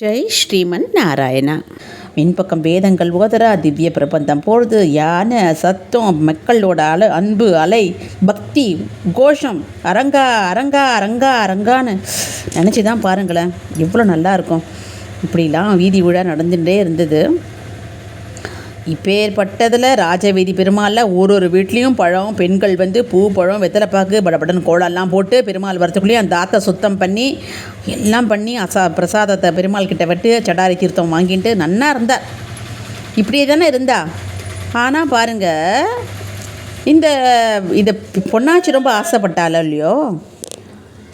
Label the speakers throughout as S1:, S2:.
S1: ஜெய் ஸ்ரீமன் நாராயணா. மின்பக்கம் வேதங்கள் ஓதரா திவ்ய பிரபந்தம். போடுது யானை சத்தம் மக்களோட அல அன்பு அலை பக்தி கோஷம் அரங்கா அரங்கா அரங்கா அரங்கான்னு நினச்சி தான் பாருங்களேன். எவ்வளோ நல்லா இருக்கும். இப்படிலாம் வீதி விழா நடந்துகிட்டே இருந்தது. இப்பேற்பட்டதில் ராஜவீதி பெருமாளில் ஒரு ஒரு வீட்லேயும் பழம் பெண்கள் வந்து பூ பழம் வெத்தலைப்பாக்கு படபடன் கோலம்லாம் போட்டு பெருமாள் வரத்துக்குள்ளேயே அந்த ஆத்தை சுத்தம் பண்ணி எல்லாம் பண்ணி அசா பிரசாதத்தை பெருமாள் கிட்ட விட்டு சடாரி தீர்த்தம் வாங்கிட்டு நன்னா இருந்தார் இப்படியே தானே இருந்தா. ஆனால் பாருங்கள் இந்த இதை பொன்னாச்சி ரொம்ப ஆசைப்பட்டாலோ இல்லையோ?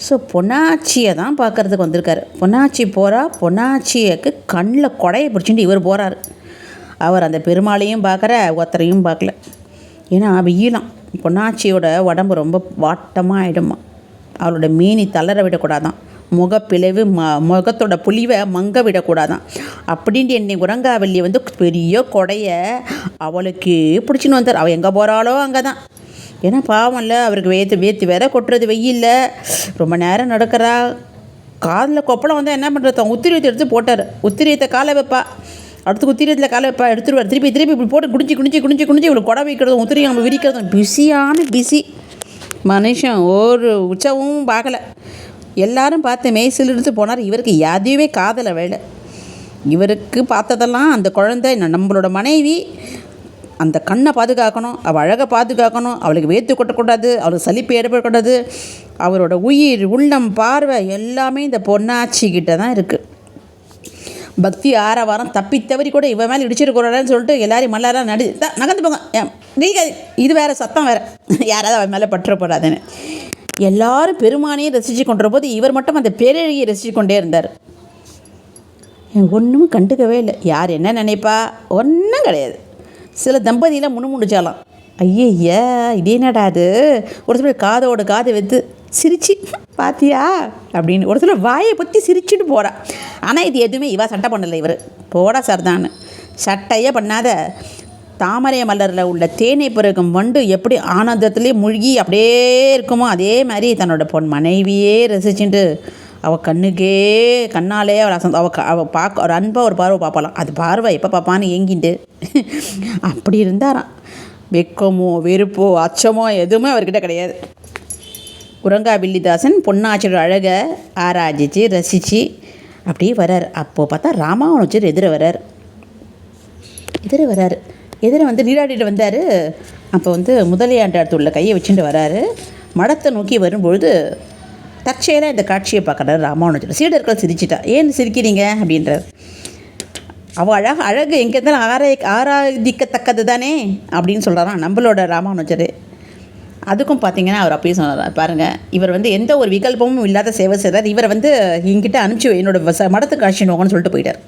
S1: ஸோ பொன்னாச்சியை தான் பார்க்கறதுக்கு வந்திருக்காரு. பொன்னாச்சி போகிறா பொன்னாச்சியக்கு கண்ணில் கொடையை பிடிச்சிட்டு இவர் போகிறாரு அவர் அந்த பெருமாளையும் பார்க்குற ஒருத்தரையும் பார்க்கல. ஏன்னா வெயிலாம் பொன்னாச்சியோட உடம்பு ரொம்ப வாட்டமாக ஆகிடுமா அவளோட மீனி தளர விடக்கூடாதான். முகப்பிளவு ம முகத்தோட புலிவை மங்க விடக்கூடாதான். அப்படின்ட்டு என்னை உரங்காவல்லி வந்து பெரிய கொடைய அவளுக்கு பிடிச்சின்னு வந்தார். அவள் எங்கே போகிறாளோ அங்கே தான் ஏன்னா பாவம்ல அவருக்கு வேத்து வேத்து வேற கொட்டுறது வெயில்ல. ரொம்ப நேரம் நடக்கிறா. காதில் கொப்பளம் வந்தால் என்ன பண்ணுறது உத்திரியத்தை எடுத்து போட்டார். உத்திரியத்தை காலை வைப்பா. அடுத்து உத்திரியத்தில் காலை இப்போ எடுத்துருவார். திருப்பி திருப்பி இப்படி போட்டு குடிஞ்சு குடிச்சு குடிச்சு குடிச்சு இவ்வளோ கொடை வைக்கிறதும் உத்திரியம் நம்ம விரிக்கிறதும் பிஸியான பிஸி. மனுஷன் ஒரு உற்சவமும் பார்க்கலை. எல்லாரும் பார்த்து மெய்சில் எடுத்து போனார். இவருக்கு எதுவுமே காதலை வேலை. இவருக்கு பார்த்ததெல்லாம் அந்த குழந்தை நம்மளோட மனைவி அந்த கண்ணை பாதுகாக்கணும் அவள் அழகை பாதுகாக்கணும் அவளுக்கு வேத்து கொட்டக்கூடாது அவளுக்கு சலிப்பு ஏற்படக்கூடாது அவரோட உயிர் உள்ளம் பார்வை எல்லாமே இந்த பொன்னாச்சி கிட்ட தான் இருக்குது பக்தி ஆரவாரம் தப்பி தவறி கூட இவன் மேலே இடிச்சிருக்கூடாதுன்னு சொல்லிட்டு எல்லாரையும் மல்லாரம் நடி தான் நகர்ந்து போங்க. நீங்க இது வேறு சத்தம் வேறு. யாராவது அவன் மேலே பற்ற போடாதுன்னு எல்லாரும் பெருமானையும் ரசித்து கொண்டிருந்த போது இவர் மட்டும் அந்த பேரழகியை ரசித்து கொண்டே இருந்தார். ஒன்றும் கண்டுக்கவே இல்லை. யார் என்ன நினைப்பா? ஒன்றும் கிடையாது. சில தம்பதியில் முணுமுணுச்சாலாம். ஐயய்யா இது என்னடா அது ஒரு சில காதோட காதை வைத்து சிரிச்சு பாத்தியா? அப்படின்னு. ஒரு சில வாயை பற்றி சிரிச்சுட்டு போகிறா ஆனால் இது எதுவுமே இவா சட்டை பண்ணலை இவர். போடா சர்தான்னு. சட்டையே பண்ணாத. தாமரை மலரில் உள்ள தேனை பிறகும் வண்டு எப்படி ஆனந்தத்திலே மூழ்கி அப்படியே இருக்குமோ அதே மாதிரி தன்னோட பொன் மனைவியே ரசிச்சுட்டு அவள் கண்ணுக்கே கண்ணாலே அவள் அசந்த அவள் அவள் பார்க்க ஒரு அன்பாக ஒரு பார்வை பார்ப்பாளாம். அது பார்வை எப்போ பார்ப்பான்னு ஏங்கிட்டு. அப்படி இருந்தாராம். வெக்கமோ வெறுப்போ அச்சமோ எதுவுமே அவர்கிட்ட கிடையாது. உரங்கா வில்லிதாசன் பொன்னாச்சியோட அழகை ஆராய்ச்சி ரசித்து அப்படியே வரார். அப்போது பார்த்தா ராமானுஜர் எதிர வரார். எதிர வரார். எதிர வந்து நீராடிட்டு வந்தார். அப்போ வந்து முதலியாண்டாரத்து உள்ள கையை வச்சுட்டு வராரு. மடத்தை நோக்கி வரும்பொழுது தற்செயலாக இந்த காட்சியை பார்க்குறாரு ராமானுஜர். சீடர்கள் சிரிச்சிட்டா. ஏன் சிரிக்கிறீங்க? அப்படின்றார். அவள் அழகு அழகு எங்கே இருந்தாலும் ஆராய் ஆராதிக்கத்தக்கது தானே அப்படின்னு சொல்கிறாரான் நம்மளோட ராமானுஜர். அதுக்கும் பார்த்தீங்கன்னா அவர் அப்பயும் சொன்னார். பாருங்கள் இவர் வந்து எந்த ஒரு விகல்பமும் இல்லாத சேவை செய்தார். இவரை வந்து எங்கிட்ட அனுப்பிச்சு என்னோட வச- மடத்துக்கு அழைச்சின்னு வாங்கன்னு சொல்லிட்டு போயிட்டார்.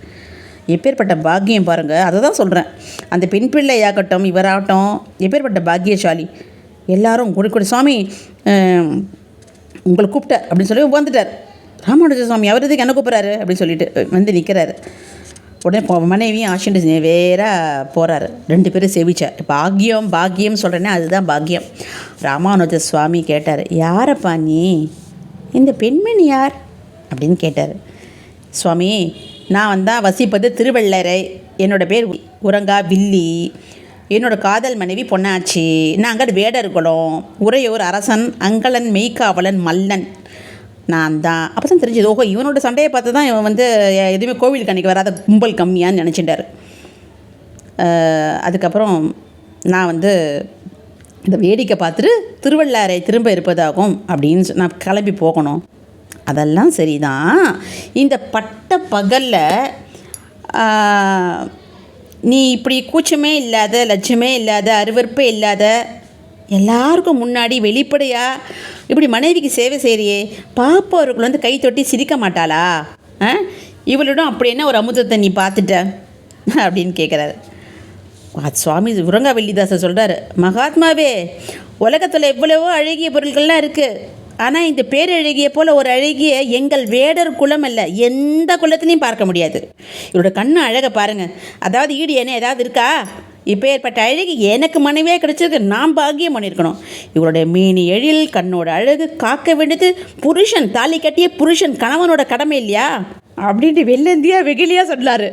S1: எப்பேற்பட்ட பாக்கியம் பாருங்கள் அதை தான் சொல்கிறேன் அந்த பெண் பிள்ளையாகட்டும் இவராகட்டும் எப்பேற்பட்ட பாக்கியசாலி எல்லாரும் குடி குடி சுவாமி உங்களை கூப்பிட்டார் அப்படின்னு சொல்லி வந்துட்டார். ராமானுஜ சுவாமி அவர் இதுக்கு என்ன கூப்பிட்றாரு அப்படின்னு சொல்லிட்டு வந்து நிற்கிறாரு உடனே மனைவியும் ஆஷிண்டு வேற போகிறாரு ரெண்டு பேரும் செவிச்சார் பாக்கியம் பாக்கியம் சொல்கிறேனே அதுதான் பாக்கியம் ராமானுஜ சுவாமி கேட்டார் யாரப்பா நீ? இந்த பெண்மணி யார்? அப்படின்னு கேட்டார். சுவாமி நான் வந்தால் வசிப்பது திருவள்ளரை. என்னோட பேர் உரங்கா வில்லி. என்னோடய காதல் மனைவி பொன்னாச்சி. நாங்கள் வேடர் குலம் உறையூர் அரசன் அங்கலன் மெய்க்காவலன் மல்லன். நான் தான் அப்போ தான் தெரிஞ்சது ஓஹோ இவனோட சண்டையை பார்த்து தான் இவன் வந்து எதுவுமே கோவிலுக்கு அன்றைக்கி வராத கும்பல் கம்மியான்னு நினச்சிட்டார். அதுக்கப்புறம் நான் வந்து இந்த வேடிக்கை பார்த்துட்டு திருவள்ளாரை திரும்ப இருப்பதாகும் அப்படின்னு சொ- நான் கிளம்பி போகணும். அதெல்லாம் சரிதான். இந்த பட்ட பகலில் நீ இப்படி கூச்சமே இல்லாத லட்சமே இல்லாத அருவறுப்பே இல்லாத எல்லாருக்கும் முன்னாடி வெளிப்படையாக இப்படி மனைவிக்கு சேவை செய்கிறியே பாப்பவர்கள் வந்து கை தொட்டி சிரிக்க மாட்டாளா? ஆ? இவளிடம் அப்படி என்ன ஒரு அமுதத்தை நீ பார்த்துட்ட? அப்படின்னு கேட்குறாரு சுவாமி உரங்கா வெள்ளிதாசர் சொல்கிறாரு மகாத்மாவே உலகத்தில் எவ்வளவோ அழகிய பொருட்கள்லாம் இருக்குது ஆனால் இந்த பேரழகிய போல் ஒரு அழகிய எங்கள் வேடர் குலம் அல்ல. எந்த குலத்திலையும் பார்க்க முடியாது. இவரோட கண்ணு அழகை பாருங்கள் அதாவது ஈடு என்ன ஏதாவது இருக்கா? இப்போ ஏற்பட்ட அழகு எனக்கு மனைவியே கிடைச்சிருக்கு. நான் பாக்கியம் பண்ணியிருக்கணும். இவருடைய மீனி எழில் கண்ணோட அழகு காக்க வேண்டியது புருஷன் தாலி கட்டிய புருஷன் கணவனோட கடமை இல்லையா? அப்படின்ட்டு வெள்ளந்தியா வெகிலியா சொன்னார்.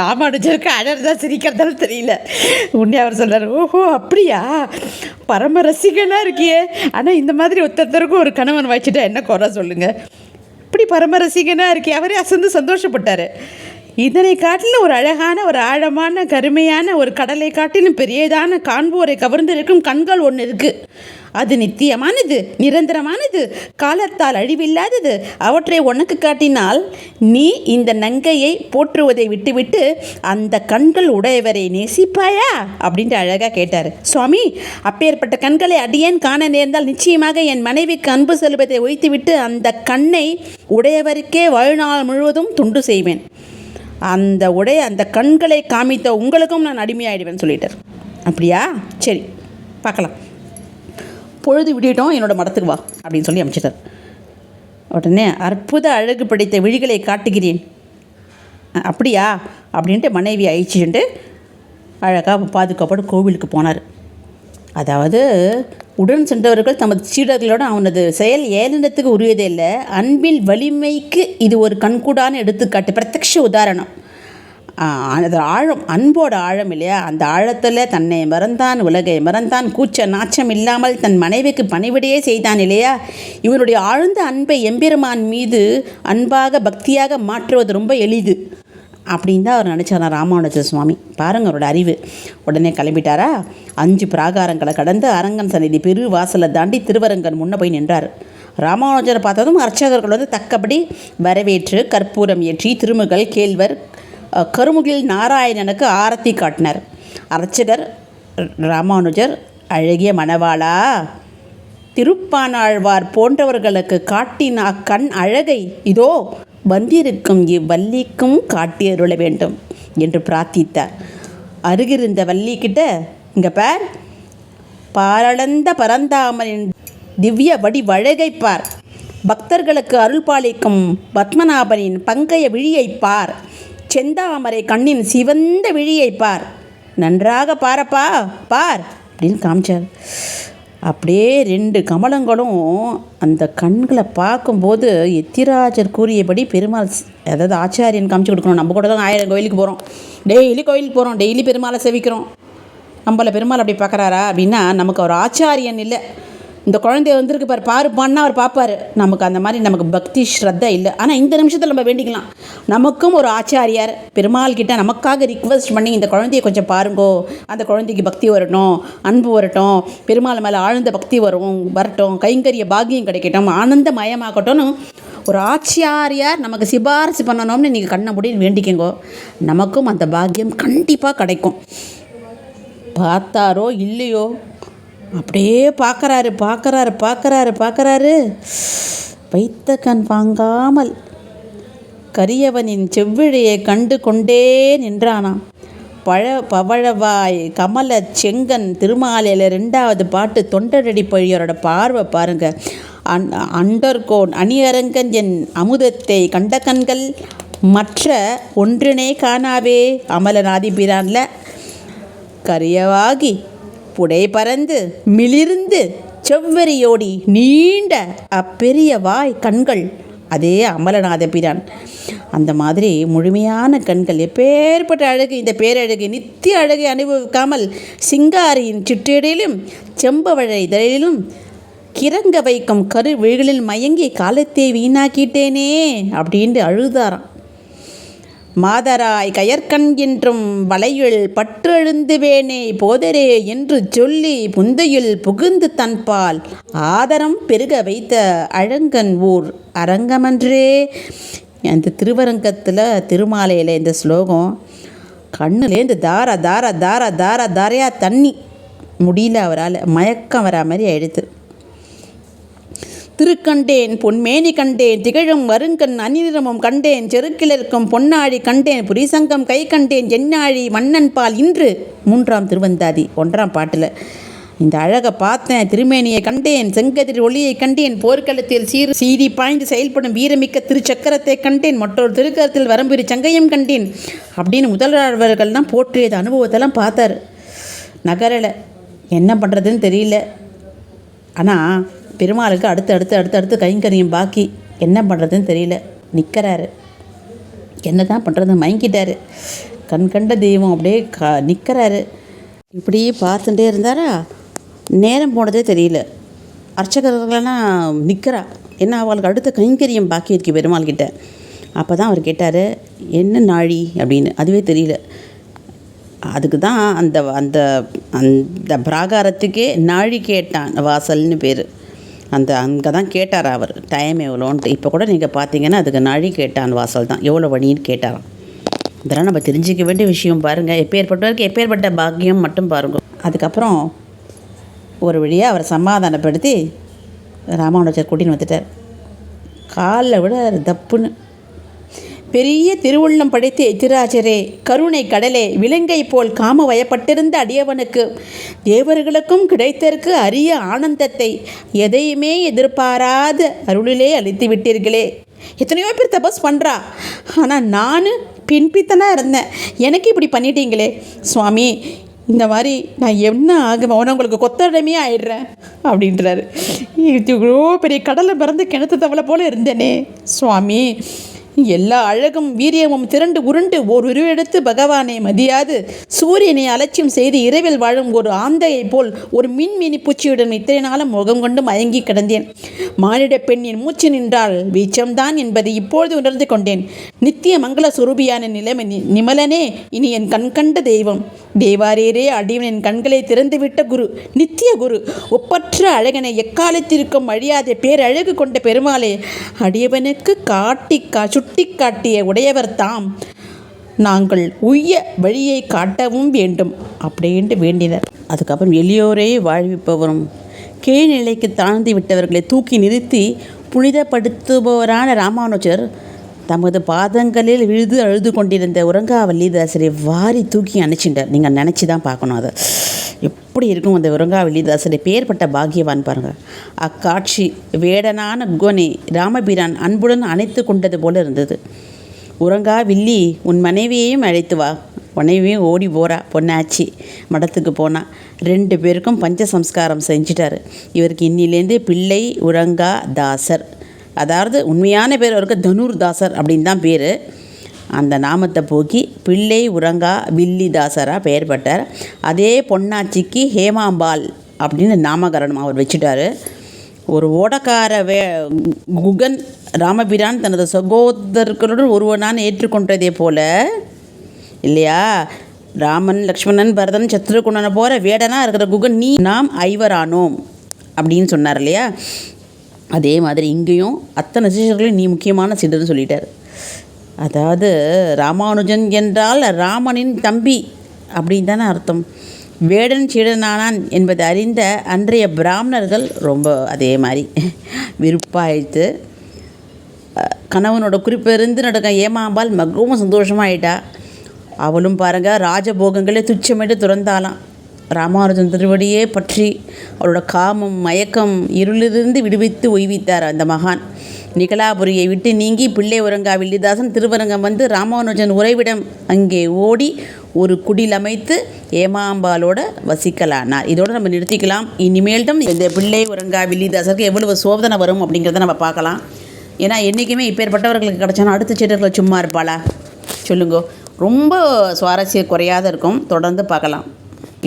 S1: ராமானுஜருக்கு அழறதா சிரிக்கிறதாலும் தெரியல. உடனே அவர் சொல்கிறார் ஓஹோ அப்படியா? பரம ரசிகனாக இருக்கியே. ஆனால் இந்த மாதிரி ஒருத்தருக்கும் ஒரு கணவன் வாய்ச்சிட்டா என்ன குறை சொல்லுங்கள் இப்படி பரம ரசிகனாக இருக்கே. அவரே அசந்து சந்தோஷப்பட்டார். இதனை காட்டிலும் ஒரு அழகான ஒரு ஆழமான கருமையான ஒரு கடலை காட்டிலும் பெரியதான காண்போரை கவர்ந்திருக்கும் கண்கள் ஒன்று இருக்குது அது நித்தியமானது நிரந்தரமானது காலத்தால் அழிவில்லாதது. அவற்றை உனக்கு காட்டினால் நீ இந்த நங்கையை போற்றுவதை விட்டுவிட்டு அந்த கண்கள் உடையவரை நேசிப்பாயா? அப்படின்ட்டு அழகாக கேட்டார். சுவாமி அப்பேற்பட்ட கண்களை அடியேன் காண நேர்ந்தால் நிச்சயமாக என் மனைவிக்கு அன்பு செல்வதை ஒழித்துவிட்டு அந்த கண்ணை உடையவருக்கே வாழ்நாள் முழுவதும் துண்டு செய்வேன். அந்த உடைய அந்த கண்களை காமித்த உங்களுக்கும் நான் அடிமையாயிடுவேன்னு சொல்லிட்டார். அப்படியா? சரி பார்க்கலாம். பொழுது விடியட்டும் என்னோட மடத்துக்கு வா அப்படின்னு சொல்லி அமைச்சிட்டார். உடனே அற்புத அழகு படைத்த விழிகளை காட்டுகிறேன். அப்படியா? அப்படின்ட்டு மனைவி அழிச்சுட்டு அழகாக பாதுகாப்போடு கோவிலுக்கு போனார். அதாவது உடன் சென்றவர்கள் தமது சீடர்களோடு அவனது செயல் ஏளனத்துக்கு உரியதே இல்லை. அன்பின் வலிமைக்கு இது ஒரு கண்கூடான எடுத்துக்காட்டு பிரத்யக்ஷ உதாரணம். அது ஆழம் அன்போட ஆழம் இல்லையா? அந்த ஆழத்தில் தன்னை மறந்தான் உலகை மறந்தான் கூச்ச நாச்சம் இல்லாமல் தன் மனைவிக்கு பணிவிடையே செய்தான் இல்லையா? இவனுடைய ஆழ்ந்த அன்பை எம்பெருமான் மீது அன்பாக பக்தியாக மாற்றுவது ரொம்ப எளிது. அப்படின்னு தான் அவர் நினச்சாரா ராமானுஜ சுவாமி. பாருங்க அவரோட அறிவு. உடனே கிளம்பிட்டாரா? அஞ்சு பிராகாரங்களை கடந்து அரங்கன் சந்நிதி பெரு வாசலை தாண்டி திருவரங்கன் முன்னே போய் நின்றார். ராமானுஜரை பார்த்ததும் அர்ச்சகர்கள் வந்து தக்கபடி வரவேற்று கற்பூரம் ஏற்றி திருமுகள் கேழ்வர் கருமுகில் நாராயணனுக்கு ஆரத்தி காட்டினர். அர்ச்சகர் ராமானுஜர் அழகிய மணவாளா திருப்பானாழ்வார் போன்றவர்களுக்கு காட்டின் அக்கண் அழகை இதோ வந்திருக்கும் இவ்வள்ளிக்கும் காட்டியருள வேண்டும் என்று பிரார்த்தித்தார். அருகிருந்த வள்ளி கிட்ட இங்க பார் பாரளந்த பரந்தாமனின் திவ்ய வடிவழகை பார். பக்தர்களுக்கு அருள் பாலிக்கும் பத்மநாபனின் பங்கைய விழியை பார். செந்தாமரை கண்ணின் சிவந்த விழியை பார். நன்றாக பாரப்பா பார் அப்படின்னு காமிச்சார். அப்படியே ரெண்டு கமலங்களும் அந்த கண்களை பார்க்கும்போது எத்திராஜர் கூறியபடி பெருமாள் அதாவது ஆச்சாரியன் காமிச்சு கொடுக்கணும். நம்ம கூட தான் ஆயிரம் கோயிலுக்கு போகிறோம் டெய்லி கோயிலுக்கு போகிறோம் டெய்லி பெருமாளை செவிக்கிறோம். நம்மளை பெருமாள் அப்படி பார்க்குறாரா அப்படின்னா நமக்கு ஒரு ஆச்சாரியன் இல்லை. இந்த குழந்தைய வந்திருக்கு பாரு பாருப்பான்னா அவர் பார்ப்பாரு நமக்கு அந்த மாதிரி நமக்கு பக்தி ஸ்ரத்தா இல்லை. ஆனால் இந்த நிமிஷத்தில் நம்ம வேண்டிக்கலாம். நமக்கும் ஒரு ஆச்சாரியார் பெருமாள் கிட்ட நமக்காக ரிக்வெஸ்ட் பண்ணி இந்த குழந்தைய கொஞ்சம் பாருங்கோ. அந்த குழந்தைக்கு பக்தி வரட்டும் அன்பு வரட்டும் பெருமாள் மேலே ஆழ்ந்த பக்தி வரும் வரட்டும் கைங்கரிய பாக்கியம் கிடைக்கட்டும் ஆனந்த மயமாகட்டும்னு ஒரு ஆச்சாரியார் நமக்கு சிபாரிசு பண்ணணும்னு நீங்கள் கண்ணை முடின்னு வேண்டிக்கங்கோ. நமக்கும் அந்த பாக்கியம் கண்டிப்பாக கிடைக்கும். பார்த்தாரோ இல்லையோ அப்படியே பார்க்கறாரு பார்க்குறாரு பார்க்குறாரு பார்க்குறாரு. வைத்த கண் வாங்காமல் கரியவனின் செவ்விழியை கண்டு கொண்டே நின்றானாம். பழ பவழவாய் கமல செங்கன் திருமாலையில் ரெண்டாவது பாட்டு தொண்டரடி பழியரோட பார்வை பாருங்க. அன் அண்டர்கோன் அணியரங்கன் என் அமுதத்தை கண்ட கண்கள் மற்ற ஒன்றினை காணாவே. அமலநாதிபிரான்ல கரியவாகி புடை பறந்து மிளிர்ந்து செவ்வரியோடி நீண்ட அப்பெரிய வாய் கண்கள். அதே அமலநாத பிரான் அந்த மாதிரி முழுமையான கண்கள் எப்பேற்பட்ட அழகு இந்த பேரழகு நித்திய அழகை அனுபவிக்காமல் சிங்காரியின் சிற்றிடையிலும் செம்பவழ இதழிலும் கிறங்க வைக்கும் கரு விழிகளில் மயங்கி காலத்தை வீணாக்கிட்டேனே அப்படின்ட்டு அழுதாராம். மாதராய் கயற்கண் என்றும் வலையுள் பற்றெழுந்துவேனே போதரே என்று சொல்லி புந்தையுள் புகுந்து தன்பால் ஆதரம் பெருக வைத்த அழங்கன் ஊர் அரங்கமன்றே. அந்த திருவரங்கத்தில் திருமாலையில் இந்த ஸ்லோகம் கண்ணுலேருந்து தார தார தார தார தாரையாக தண்ணி. முடியல அவரால் மயக்கம் வரா மாதிரி ஆயிடுத்து திருக்கண்டேன் பொன்மேனி கண்டேன் திகழும் வருங்கண் அநிநிறமும் கண்டேன் செருக்கிலிருக்கும் பொன்னாழி கண்டேன் புரிசங்கம் கை கண்டேன் என்னாழி மன்னன் பால் இன்று. மூன்றாம் திருவந்தாதி ஒன்றாம் பாட்டில். இந்த அழகை பார்த்தேன் திருமேனியை கண்டேன் செங்கதிர் ஒளியை கண்டேன் போர்க்களத்தில் சீர் சீறி பாய்ந்து செயல்படும் வீரமிக்க திருச்சக்கரத்தை கண்டேன் மற்றொரு திருக்கரத்தில் வரம்புரி சங்கையும் கண்டேன் அப்படின்னு முதல்வர்கள் தான் போற்றியது அனுபவத்தெல்லாம் பார்த்தார். நகரலை என்ன பண்ணுறதுன்னு தெரியல. ஆனால் பெருமாளுக்கு அடுத்து அடுத்து அடுத்து அடுத்து கைங்கரியம் பாக்கி. என்ன பண்ணுறதுன்னு தெரியல. நிற்கிறாரு என்ன தான் பண்ணுறது மயங்கிட்டாரு. கண் கண்ட தெய்வம் அப்படியே க நிற்கிறாரு இப்படியே பார்த்துட்டே இருந்தாரா? நேரம் போனதே தெரியல. அர்ச்சகர்களெல்லாம் நிற்கிறா என்ன அவளுக்கு அடுத்த கைங்கரியம் பாக்கி இருக்கு பெருமாள் கிட்ட அப்போ தான் அவர் கேட்டார் என்ன நாழி? அப்படின்னு. அதுவே தெரியல. அதுக்கு தான் அந்த அந்த அந்த பிராகாரத்துக்கே நாழி கேட்டான் வாசல்னு பேர். அந்த அங்கே தான் கேட்டார் அவர். டைம் எவ்வளோன்ட்டு. இப்போ கூட நீங்கள் பார்த்தீங்கன்னா அதுக்கு நழி கேட்டான் வாசல் தான். எவ்வளோ வழின்னு கேட்டாராம். இதெல்லாம் நம்ம தெரிஞ்சிக்க வேண்டிய விஷயம் பாருங்கள் எப்பேற்பட்டவருக்கு எப்பேற்பட்ட பாக்கியம் மட்டும் பாருங்கள் அதுக்கப்புறம் ஒரு வழியாக அவரை சமாதானப்படுத்தி ராமானுஜர் கூட்டின்னு வந்துட்டார். காலில் விட தப்புன்னு. பெரிய திருவுள்ளம் படைத்த எத்திராஜரே கருணை கடலே விலங்கை போல் காம வயப்பட்டிருந்த அடியவனுக்கு தேவர்களுக்கும் கிடைத்தற்கு அரிய ஆனந்தத்தை எதையுமே எதிர்பாராத அருளிலே அளித்து விட்டீர்களே எத்தனையோ பேர் தபஸ் பண்ணுறா ஆனால் நான் பின்பித்தனாக இருந்தேன். எனக்கு இப்படி பண்ணிட்டீங்களே. சுவாமி இந்த மாதிரி நான் என்ன ஆகுவேன்? உங்களுக்கு கொத்தடமே ஆயிடுறேன் அப்படின்றாரு. இவ்வளோ பெரிய கடலை பிறந்து கிணத்து தவளை போல இருந்தேனே. சுவாமி எல்லா அழகும் வீரியமும் திரண்டு உருண்டு ஓர் உருவெடுத்து பகவானை மதியாது. சூரியனை அலட்சியம் செய்து இரவில் வாழும் ஒரு ஆந்தையைப் போல் ஒரு மின்மினி பூச்சியுடன் இத்தனை நாளும் முகம் கொண்டு மயங்கி கிடந்தேன். மானிட பெண்ணின் மூச்சு நின்றால் வீச்சம்தான் என்பதை இப்பொழுது உணர்ந்து கொண்டேன். நித்திய மங்கள சுரூபியான நிலைமை நிமலனே இனி என் கண்கண்ட தெய்வம். தேவாரியரே அடிவன் என் கண்களை திறந்துவிட்ட குரு நித்திய குரு. ஒப்பற்ற அழகனை எக்காலத்திற்கும் அழியாத பேரழகு கொண்ட பெருமாளே அடியவனுக்கு காட்டி கா சுட்டி காட்டிய உடையவர் தாம். நாங்கள் உய்ய வழியை காட்டவும் வேண்டும் அப்படின்ட்டு வேண்டினர். அதுக்கப்புறம் எளியோரே வாழ்விப்பவரும் கீழ்நிலைக்கு தாழ்ந்து விட்டவர்களை தூக்கி நிறுத்தி புனிதப்படுத்துபவரான ராமானுஜர் தமது பாதங்களில் விழுது அழுது கொண்டிருந்த உறங்காவல்லிதாசரை வாரி தூக்கி அணைச்சிட்டார் நீங்கள் நினச்சி தான் பார்க்கணும் அதை. எப்படி இருக்கும் அந்த உறங்காவல்லிதாசரை பேர்பட்ட பாக்கியவான் பாருங்கள் அக்காட்சி வேடனான குகனை ராமபிரான் அன்புடன் அணைத்து கொண்டது போல இருந்தது. உறங்கா வில்லி உன் மனைவியையும் அழைத்து வா. மனைவியும் ஓடி போகிறா பொன்னாச்சி மடத்துக்கு போனா. ரெண்டு பேருக்கும் பஞ்ச சம்ஸ்காரம் செஞ்சிட்டாரு. இவருக்கு இன்னிலேருந்து பிள்ளை உறங்கா தாசர். அதாவது உண்மையான பேர் அவருக்கு தனுர்தாசர் அப்படின்னு தான் பேர். அந்த நாமத்தை போக்கி பிள்ளை உரங்கா வில்லி தாசராக பெயர் பட்டார். அதே பொன்னாச்சிக்கு ஹேமாம்பாள் அப்படின்னு நாமகரணம் அவர் வச்சுட்டாரு. ஒரு ஓடக்கார வே குகன் ராமபிரான் தனது சகோதரர்களுடன் ஒருவனான் ஏற்றுக்கொண்டதே போல இல்லையா? ராமன் லக்ஷ்மணன் பரதன் சத்ருகுணனை போகிற வேடனாக இருக்கிற குகன் நீ நாம் ஐவரானோம் அப்படின்னு சொன்னார் இல்லையா? அதே மாதிரி இங்கேயும் அத்தனை சிஷர்களையும் நீ முக்கியமான சிடர்னு சொல்லிட்டார். அதாவது ராமானுஜன் என்றால் ராமனின் தம்பி அப்படின்னு தானே அர்த்தம். வேடன் சீடனானான் என்பதை அறிந்த அன்றைய பிராமணர்கள் ரொம்ப அதே மாதிரி விருப்பாயிடுத்து கணவனோட குறிப்பிருந்து நடக்க ஏமாம்பால் மிகவும் சந்தோஷமாயிட்டா. அவளும் பாருங்க ராஜபோகங்களே துச்சமிட்டு துறந்தாளாம். ராமானுஜன் திருவடியே பற்றி அவரோட காமம் மயக்கம் இருளிலிருந்து விடுவித்து ஒய்வித்தார் அந்த மகான். நிகலாபுரியை விட்டு நீங்கி பிள்ளை உரங்கா வில்லிதாசன் திருவரங்கம் வந்து ராமானுஜன் உறைவிடம் அங்கே ஓடி ஒரு குடில் அமைத்து ஏமாம்பாலோட வசிக்கலானார். இதோடு நம்ம நிறுத்திக்கலாம். இனிமேல்டும் இந்த பிள்ளை உரங்கா வில்லிதாசருக்கு எவ்வளவு சோதனை வரும் அப்படிங்கிறத நம்ம பார்க்கலாம். ஏன்னா என்றைக்குமே இப்பேற்பட்டவர்களுக்கு கிடச்சாலும் அடுத்த சீட்டர்களை சும்மா இருப்பாளா? சொல்லுங்க. ரொம்ப சுவாரஸ்ய குறையாத இருக்கும். தொடர்ந்து பார்க்கலாம்.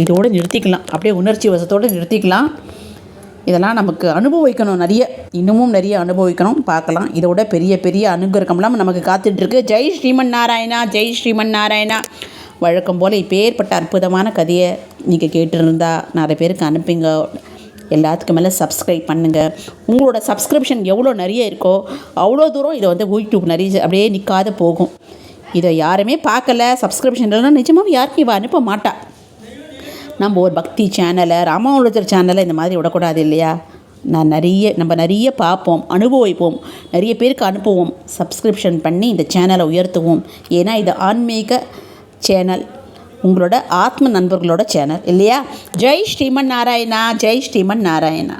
S1: இதோடு நிறுத்திக்கலாம். அப்படியே உணர்ச்சி வசத்தோடு நிறுத்திக்கலாம். இதெல்லாம் நமக்கு அனுபவிக்கணும் நிறைய. இன்னமும் நிறைய அனுபவிக்கணும். பார்க்கலாம். இதோட பெரிய பெரிய அனுகிரகம்லாம் நமக்கு காத்துட்ருக்கு. ஜெய் ஸ்ரீமன் நாராயணா ஜெய் ஸ்ரீமன் நாராயணா வழக்கம் போல் இப்பேற்பட்ட அற்புதமான கதையை நீங்கள் கேட்டிருந்தா நிறைய பேருக்கு அனுப்புங்க. எல்லாத்துக்கும் மேலே சப்ஸ்கிரைப் பண்ணுங்கள் உங்களோட சப்ஸ்கிரிப்ஷன் எவ்வளோ நிறைய இருக்கோ அவ்வளோ தூரம் இதை வந்து யூடியூப் நிறைய அப்படியே நிற்காத போகும். இதை யாருமே பார்க்கல. சப்ஸ்கிரிப்ஷன் இல்லைன்னா நிஜமாக யாருக்கும் இவள் அனுப்ப மாட்டாள் நம்ம ஒரு பக்தி சேனலை ராமானுஜர் சேனலை இந்த மாதிரி விடக்கூடாது இல்லையா? நான் நிறைய நம்ம நிறைய பார்ப்போம் அனுபவிப்போம் நிறைய பேருக்கு அனுப்புவோம். சப்ஸ்கிரிப்ஷன் பண்ணி இந்த சேனலை உயர்த்துவோம். ஏன்னா இது ஆன்மீக சேனல் உங்களோட ஆத்ம நண்பர்களோட சேனல் இல்லையா? ஜெய் ஸ்ரீமன் நாராயணா ஜெய் ஸ்ரீமன் நாராயணா.